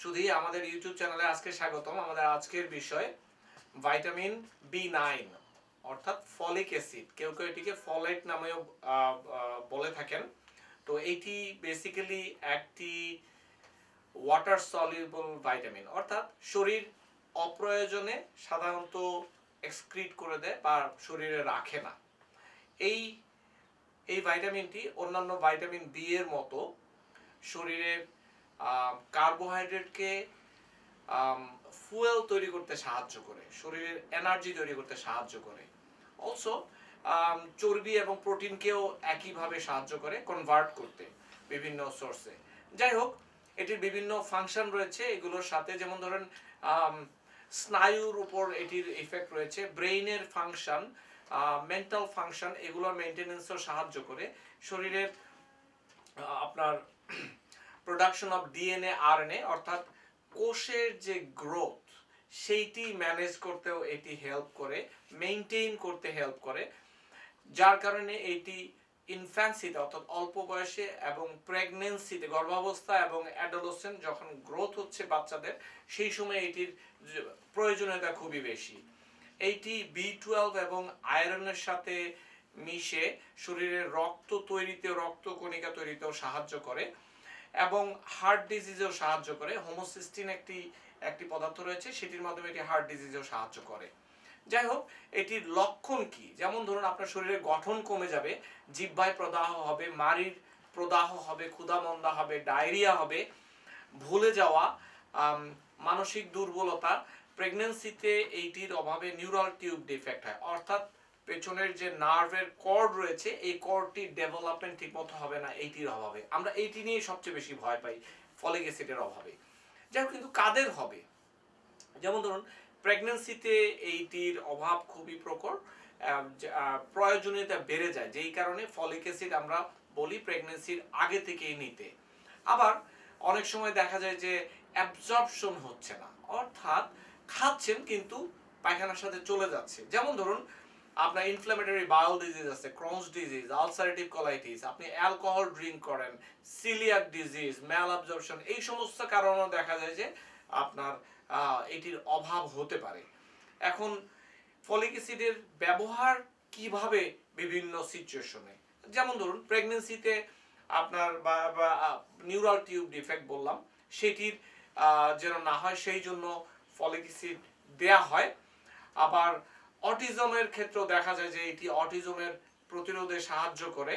শুধুই আমাদের ইউটিউব চ্যানেলে আজকে স্বাগতম। আমাদের আজকের বিষয় ভাইটামিন বি নাইন অর্থাৎ ফলিক অ্যাসিড। কেউ কেউ এটিকে ফলেট নামেও বলে থাকেন। তো এটি বেসিক্যালি একটি ওয়াটার সলিউবল ভাইটামিন অর্থাৎ শরীর অপ্রয়োজনে সাধারণত এক্সক্রিট করে দেয় বা শরীরে রাখে না। এই এই ভাইটামিনটি অন্যান্য ভাইটামিন বি এর মতো শরীরের কার্বোহাইড্রেটকে ফুয়েল তৈরি করতে সাহায্য করে, শরীরের এনার্জি তৈরি করতে সাহায্য করে। অলসো চর্বি এবং প্রোটিনকেও একইভাবে সাহায্য করে কনভার্ট করতে বিভিন্ন সোর্সে যাই হোক, এটির বিভিন্ন ফাংশন রয়েছে, এগুলোর সাথে যেমন ধরেন স্নায়ুর উপর এটির ইফেক্ট রয়েছে, ব্রেইনের ফাংশন মেন্টাল ফাংশন এগুলোর মেনটেনেন্সও সাহায্য করে। শরীরের আপনার প্রোডাকশন অফ ডিএনএ আরএনএ অর্থাৎ কোষের যে গ্রোথ সেইটি ম্যানেজ করতেও এটি হেল্প করে মেনটেইন করতে হেল্প করে, যার কারণে এটি ইনফ্যান্সিতে অর্থাৎ অল্প বয়সে এবং প্রেগনেন্সিতে গর্ভাবস্থা এবং অ্যাডোলসেন্ট যখন গ্রোথ হচ্ছে বাচ্চাদের, সেই সময় এটির প্রয়োজনীয়তা খুবই বেশি। এইটি বি টুয়েলভ এবং আয়রনের সাথে মিশে শরীরের রক্ত তৈরিতে রক্ত কণিকা তৈরিতেও সাহায্য করে। এবং হার্ট ডিজিজেও সাহায্য করে। হোমোসিস্টিন একটি একটি পদার্থ রয়েছে, সেটির মাধ্যমে এটি হার্ট ডিজিজেও সাহায্য করে। যাই হোক, এটির লক্ষণ কি? যেমন ধরুন, আপনার শরীরের গঠন কমে যাবে, জিহ্বায় প্রদাহ হবে মারির প্রদাহ হবে, ক্ষুধামন্দা হবে, ডায়রিয়া হবে, ভুলে যাওয়া মানসিক দুর্বলতা প্রেগনেন্সিতে এইটির অভাবে নিউরাল টিউব ডিফেক্ট হয়। অর্থাৎ পেছনের যে নার্ভের কর্ড রয়েছে এই কর্ডটি ডেভেলপমেন্ট ঠিকমতো হবে না এইটির অভাবে। আমরা এইটি নিয়ে সবচেয়ে বেশি ভয় পাই ফলিক অ্যাসিডের অভাবে। যাই হোক কিন্তু কাদের হবে? যেমন ধরুন প্রেগনেন্সিতে এইটির অভাব খুবই প্রকট আহ, প্রয়োজনীয়তা বেড়ে যায়। যেই কারণে ফলিক অ্যাসিড আমরা বলি প্রেগনেন্সির আগে থেকেই নিতে। আবার অনেক সময় দেখা যায় যে অ্যাবজর্পশন হচ্ছে না। অর্থাৎ খাচ্ছেন কিন্তু পায়খানার সাথে চলে যাচ্ছে। যেমন ধরুন আপনার ইনফ্লামেটরি বায়োল ডিজিজ আছে ক্রোনস ডিজিজ আলসারেটিভ কোলাইটিস আপনি অ্যালকোহল ড্রিঙ্ক করেন সিলিয়াক ডিজিজ ম্যাল অ্যাবজর্পশন এই সমস্ত কারণেও দেখা যায় যে আপনার এটির অভাব হতে পারে। এখন ফলিক অ্যাসিডের ব্যবহার কীভাবে বিভিন্ন সিচুয়েশনে যেমন ধরুন প্রেগনেন্সিতে আপনার নিউরাল টিউব ডিফেক্ট বললাম, সেটির যেন না হয়, সেই জন্য ফলিক অ্যাসিড দেয়া হয়। আবার অটিজমের ক্ষেত্রেও দেখা যায় যে এটি অটিজমের প্রতিরোধে সাহায্য করে,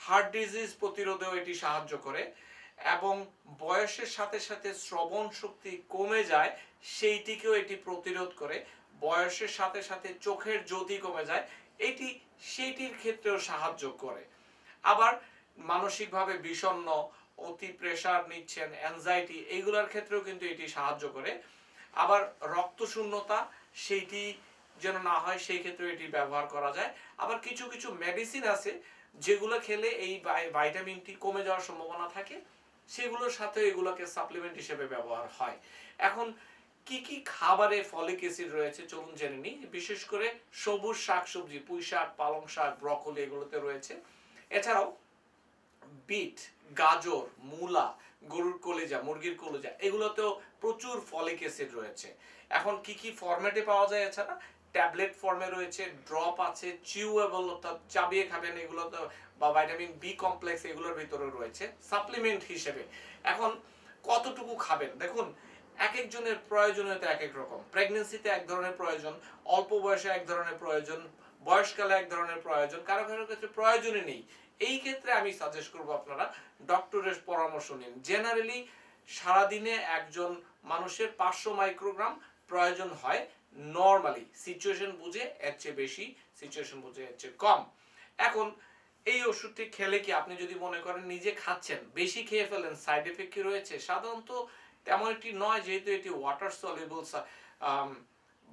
হার্ট ডিজিজ প্রতিরোধেও এটি সাহায্য করে, এবং বয়সের সাথে সাথে শ্রবণ শক্তি কমে যায়, সেইটিকেও এটি প্রতিরোধ করে। বয়সের সাথে সাথে চোখের জ্যোতি কমে যায়, এটি সেইটির ক্ষেত্রেও সাহায্য করে। আবার মানসিকভাবে বিষণ্ণ, অতি প্রেসার নিচ্ছেন অ্যাংজাইটি এইগুলোর ক্ষেত্রেও কিন্তু এটি সাহায্য করে। আবার রক্ত শূন্যতা সেইটি যেন না হয়, সেই ক্ষেত্রে এটি ব্যবহার করা যায়। আবার কিছু কিছু মেডিসিন আছে, যেগুলো খেলে এই ভাইটামিনটি কমে যাওয়ার সম্ভাবনা থাকে। সেগুলোর সাথে এগুলোকে সাপ্লিমেন্ট হিসেবে ব্যবহার হয়। এখন কি কি খাবারে ফলিক অ্যাসিড রয়েছে চলুন জেনে নিই। বিশেষ করে সবুজ শাকসবজি পুঁই শাক পালং শাক ব্রকলি এগুলোতে রয়েছে। এছাড়াও বিট, গাজর, মূলা, গরুর কলেজা, মুরগির কলেজা, এগুলোতেও প্রচুর ফলিক অ্যাসিড রয়েছে। এখন কি কি ফরম্যাটে পাওয়া যায় এছাড়া? ট্যাবলেট ফর্মে রয়েছে ড্রপ আছে চিউয়েবল অর্থাৎ চাবিয়ে খাবেন, এগুলো তো, বা ভাইটামিন বি কমপ্লেক্স এগুলোর ভিতরে রয়েছে সাপ্লিমেন্ট হিসেবে। এখন কতটুকু খাবেন? দেখুন এক একজনের প্রয়োজনীয়তা এক এক রকম প্রেগনেন্সিতে এক ধরনের প্রয়োজন, অল্প বয়সে এক ধরনের প্রয়োজন, বয়সকালে এক ধরনের প্রয়োজন, কারও কারও ক্ষেত্রে প্রয়োজনই নেই। এই ক্ষেত্রে আমি সাজেস্ট করব আপনারা ডক্টরের পরামর্শ নিন। জেনারেলি সারাদিনে একজন মানুষের পাঁচশো মাইক্রোগ্রাম প্রয়োজন হয় নর্মালি সিচুয়েশন বুঝে এর চেয়ে বেশি সিচুয়েশন বুঝে এর চেয়ে কম। এখন, এই ওষুধটি খেলে কি আপনি যদি মনে করেন নিজে খাচ্ছেন, বেশি খেয়ে ফেলেন সাইড এফেক্ট কি রয়েছে? সাধারণত তেমন একটি নয়, যেহেতু এটি ওয়াটার সলিউবল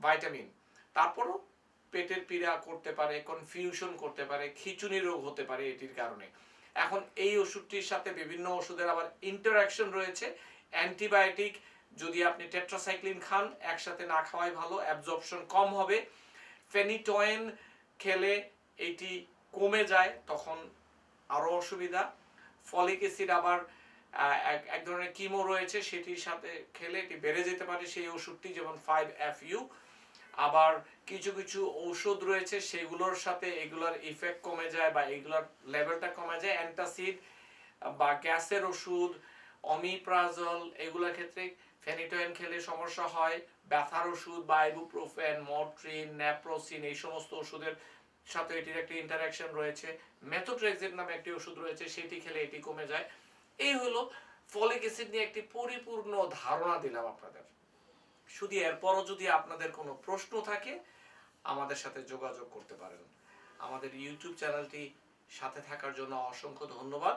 ভাইটামিন তারপরও পেটের পীড়া করতে পারে কনফিউশন করতে পারে খিচুনি রোগ হতে পারে এটির কারণে। এখন এই ওষুধটির সাথে বিভিন্ন ওষুধের আবার ইন্টারাকশন রয়েছে অ্যান্টিবায়োটিক যদি আপনি টেট্রাসাইক্লিন খান, একসাথে না খাওয়াই ভালো অ্যাবজর্পশন কম হবে। ফেনিটোয়েন খেলে এটি কমে যায়, তখন আরও অসুবিধা। ফলিক অ্যাসিড আবার এক ধরনের কিমো রয়েছে, সেটির সাথে খেলে এটি বেড়ে যেতে পারে সেই ওষুধটি, যেমন ফাইভ এফ ইউ আবার কিছু কিছু ঔষধ রয়েছে, সেগুলোর সাথে এগুলোর ইফেক্ট কমে যায় বা এগুলোর লেভেলটা কমে যায়। অ্যান্টাসিড বা গ্যাসের ওষুধ অমিপ্রাজল, এগুলোর ক্ষেত্রে ফেনিটোয়েন খেলে সমস্যা হয়, ব্যথার ওষুধ বা ইবুপ্রোফেন মট্রিন, ন্যাপ্রোসিন, এই সমস্ত ওষুধের সাথে এটির একটি ইন্টারাকশন রয়েছে। মেথোট্রেক্সিন নামে একটি ওষুধ রয়েছে, সেটি খেলে এটি কমে যায়। এই হলো ফলিক অ্যাসিড নিয়ে একটি পরিপূর্ণ ধারণা দিলাম আপনাদের। শুধু এরপরও যদি আপনাদের কোনো প্রশ্ন থাকে, আমাদের সাথে যোগাযোগ করতে পারেন। আমাদের ইউটিউব চ্যানেলটি সাথে থাকার জন্য অসংখ্য ধন্যবাদ।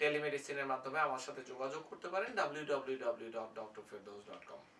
টেলিমেডিসিনের মাধ্যমে আমার সাথে যোগাযোগ করতে পারেন www.drfirdaus.com